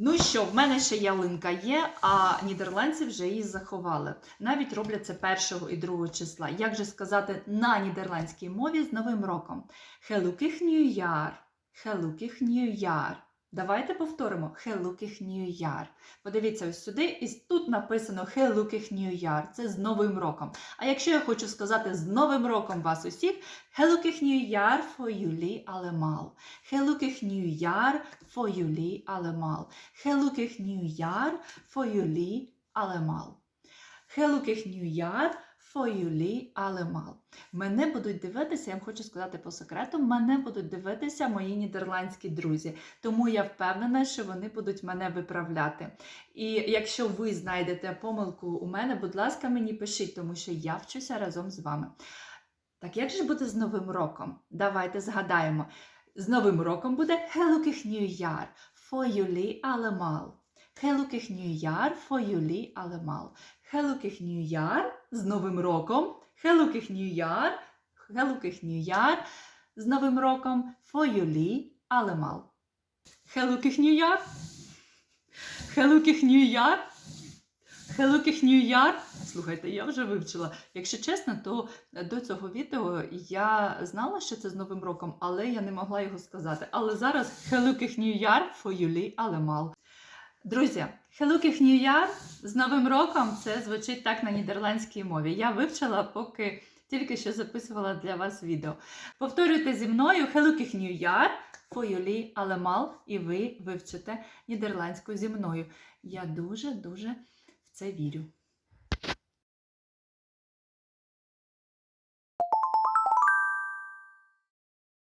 Ну що, в мене ще ялинка є, а нідерландці вже її заховали. Навіть роблять це першого і другого числа. Як же сказати на нідерландській мові з Новим роком? Gelukkig nieuwjaar. Gelukkig nieuwjaar. Давайте повторимо Gelukkig nieuwjaar. Подивіться ось сюди, і тут написано Gelukkig nieuwjaar. Це з Новим роком. А якщо я хочу сказати з Новим роком вас усіх, Gelukkig nieuwjaar voor jullie allemaal. Gelukkig nieuwjaar voor jullie allemaal. Gelukkig nieuwjaar voor jullie allemaal. Gelukkig nieuwjaar voor jullie allemaal. Мене будуть дивитися, я вам хочу сказати по секрету, мене будуть дивитися мої нідерландські друзі. Тому я впевнена, що вони будуть мене виправляти. І якщо ви знайдете помилку у мене, будь ласка, мені пишіть, тому що я вчуся разом з вами. Так як же буде з Новим роком? Давайте згадаємо. З Новим роком буде Gelukkig nieuwjaar voor jullie allemaal. Gelukkig nieuwjaar voor jullie allemaal. Gelukkig nieuwjaar з Новим роком. Gelukkig nieuwjaar. Gelukkig nieuwjaar з Новим роком for jullie allemaal. Gelukkig nieuwjaar. Gelukkig nieuwjaar. Gelukkig nieuwjaar. Слухайте, я вже вивчила. Якщо чесно, то до цього відео я знала, що це з Новим роком, але я не могла його сказати. Але зараз Gelukkig nieuwjaar for jullie allemaal. Друзі, Хелукіх Нью-Яр з Новим роком це звучить так на нідерландській мові. Я вивчила, поки тільки що записувала для вас відео. Повторюйте зі мною Gelukkig Нью-Яр, jullie Алемал, і ви вивчите нідерландську зі мною. Я дуже-дуже в це вірю.